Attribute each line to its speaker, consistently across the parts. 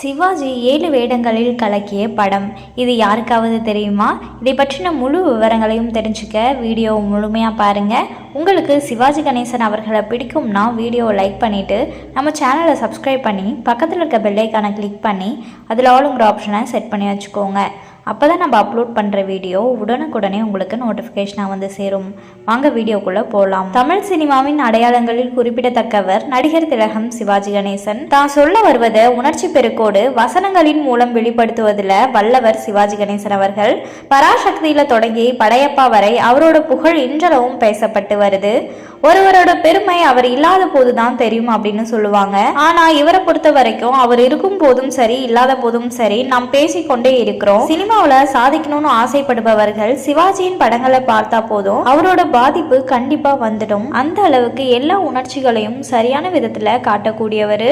Speaker 1: சிவாஜி ஏழு வேடங்களில் கலக்கிய படம். இது யாருக்காவது தெரியுமா? இதை பற்றின முழு விவரங்களையும் தெரிஞ்சுக்க வீடியோ முழுமையாக பாருங்கள் உங்களுக்கு சிவாஜி கணேசன் அவர்களை பிடிக்கும்னா வீடியோவை லைக் பண்ணிவிட்டு நம்ம சேனலை சப்ஸ்கிரைப் பண்ணி பக்கத்தில் இருக்க பெல்லைக்கான கிளிக் பண்ணி அதில் ஆளுங்கிற ஆப்ஷனை செட் பண்ணி வச்சுக்கோங்க. அப்போ தான் நம்ம அப்லோட் பண்ணுற வீடியோ உடனுக்குடனே உங்களுக்கு நோட்டிஃபிகேஷனாக வந்து சேரும். வாங்க வீடியோக்குள்ளே போகலாம் தமிழ் சினிமாவின் அடையாளங்களில் குறிப்பிடத்தக்கவர் நடிகர் திலகம் சிவாஜி கணேசன். தான் சொல்ல வருவதை உணர்ச்சி பெருக்கோடு வசனங்களின் மூலம் வெளிப்படுத்துவதில் வல்லவர் சிவாஜி கணேசன் அவர்கள். பராசக்தியில் தொடங்கி படையப்பா வரை அவரோட புகழ் இன்றளவும் பேசப்பட்டு வருது. ஒருவரோட பெருமை அவர் இல்லாத போது தான் தெரியும் அப்படின்னு சொல்லுவாங்க. ஆனா இவரை பொறுத்த வரைக்கும் அவர் இருக்கும் போதும் சரி இல்லாத போதும் சரி நாம் பேசிக்கொண்டே இருக்கிறோம். சினிமாவில சாதிக்கணும்னு ஆசைப்படுபவர்கள் சிவாஜியின் படங்களை பார்த்தா போதும். அவரோட பாதிப்பு கண்டிப்பா வந்துடும். அந்த அளவுக்கு எல்லா உணர்ச்சிகளையும் சரியான விதத்துல காட்டக்கூடியவர்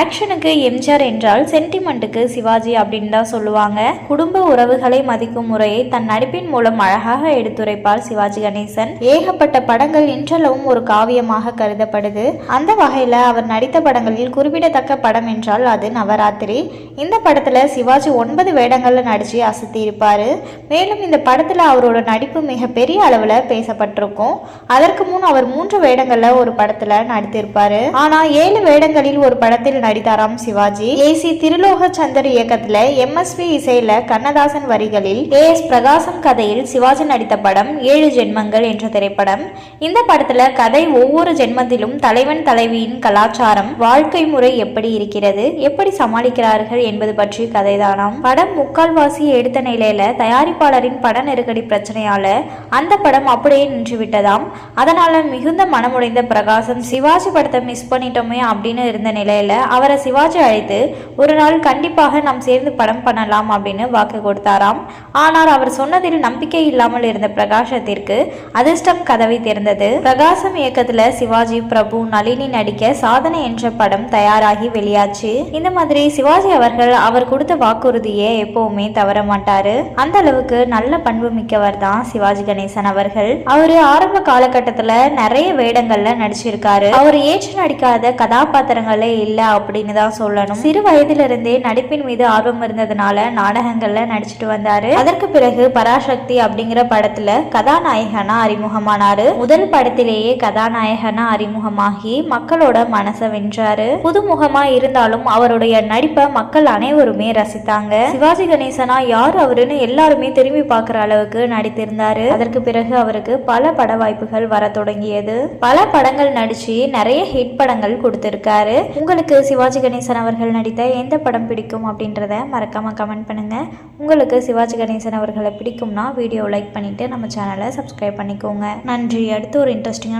Speaker 1: ஆக்ஷனுக்கு எம்ஜிஆர் என்றால் சென்டிமெண்ட்டுக்கு சிவாஜி அப்படின்னு தான் சொல்லுவாங்க. குடும்ப உறவுகளை மதிக்கும் முறையை தன் நடிப்பின் மூலம் அழகாக எடுத்துரைப்பார் சிவாஜி கணேசன். ஏகப்பட்ட படங்கள் இன்றளவும் ஒரு காவியமாக கருதப்படுது. அந்த வகையில் அவர் நடித்த படங்களில் குறிப்பிடத்தக்க படம் என்றால் அது நவராத்திரி. இந்த படத்தில் சிவாஜி ஒன்பது வேடங்களில் நடித்து அசத்தி இருப்பார் மேலும் இந்த படத்தில் அவரோட நடிப்பு மிகப்பெரிய அளவில் பேசப்பட்டிருக்கும். அதற்கு முன் அவர் மூன்று வேடங்களில் ஒரு படத்தில் நடித்திருப்பார். ஆனால் ஏழு வேடங்களில் ஒரு படத்தில் நடித்தாராம் சிவாஜி. ஏசி திருலோக சந்தர் இயக்கத்தில் எம்எஸ்வி இசையில் கண்ணதாசன் வரிகளில் ஏ எஸ் பிரகாசம் கதையில் சிவாஜி நடித்த படம் ஏழு ஜென்மங்கள் என்ற திரைப்படம். இந்த படத்தில் கதை ஒவ்வொரு ஜென்மத்திலும் தலைவன் தலைவியின் கலாச்சாரம் வாழ்க்கை முறை எப்படி இருக்கிறது எப்படி சமாளிக்கிறார்கள் என்பது பற்றி கதைதானாம். படம் முக்கால்வாசி எடுத்த நிலையில தயாரிப்பாளரின் பட நெருக்கடி பிரச்சனையால அந்த படம் அப்படியே நின்று விட்டதாம் அதனால மிகுந்த மனமுடைந்த பிரகாசம் சிவாஜி படத்தை மிஸ் பண்ணிட்டோமே அப்படின்னு இருந்த நிலையில அவரை சிவாஜி அழைத்து ஒரு நாள் கண்டிப்பாக நாம் சேர்ந்து படம் பண்ணலாம் அப்படின்னு வாக்கு கொடுத்தாராம். ஆனால் அவர் சொன்னதில் நம்பிக்கை இல்லாமல் இருந்த பிரகாசத்திற்கு அதிர்ஷ்டம் கதவை திறந்தது. பிரகாசம் இயக்கத்துல சிவாஜி பிரபு நளினி நடிக்க சாதனை என்ற படம் தயாராகி வெளியாச்சு. இந்த மாதிரி சிவாஜி அவர்கள் அவர் கொடுத்த வாக்குறுதியை எப்பவுமே தவற மாட்டாரு. அந்த அளவுக்கு நல்ல பண்பு மிக்கவர் தான் சிவாஜி கணேசன் அவர்கள். அவரு ஆரம்ப காலகட்டத்துல நிறைய வேடங்கள்ல நடிச்சிருக்காரு. அவர் ஏற்று நடிக்காத கதாபாத்திரங்களே இல்ல அப்படின்னு தான் சொல்லணும். சிறு வயதிலிருந்தே இருந்தே நடிப்பின் மீது ஆர்வம் இருந்ததுனால நாடகங்கள்ல நடிச்சிட்டு வந்தாரு. அதற்கு பிறகு பராசக்தி அப்படிங்கிற படத்துல கதாநாயகனா அறிமுகமானாரு. முதல் படத்திலேயே கதாநாயகனா அறிமுகமாகி மக்களோட மனசை வென்றாரு. புதுமுகமா இருந்தாலும் அவருடைய நடிப்பை மக்கள் அனைவருமே ரசித்தாங்க. சிவாஜி கணேசனா யார் அவருன்னு எல்லாருமே திரும்பி பார்க்குற அளவுக்கு நடித்திருந்தாரு. அதற்கு பிறகு அவருக்கு பல பட வாய்ப்புகள் வர தொடங்கியது. பல படங்கள் நடிச்சு நிறைய ஹிட் படங்கள் கொடுத்திருக்காரு. உங்களுக்கு சிவாஜி கணேசன் அவர்கள் நடித்த எந்த படம் பிடிக்கும் அப்படின்றத மறக்காம கமெண்ட் பண்ணுங்க. உங்களுக்கு சிவாஜி கணேசன் அவர்களை பிடிக்கும்னா வீடியோ லைக் பண்ணிட்டு நம்ம சேனலை சப்ஸ்கிரைப் பண்ணிக்கோங்க. நன்றி. அடுத்து ஒரு இன்ட்ரெஸ்டிங்கான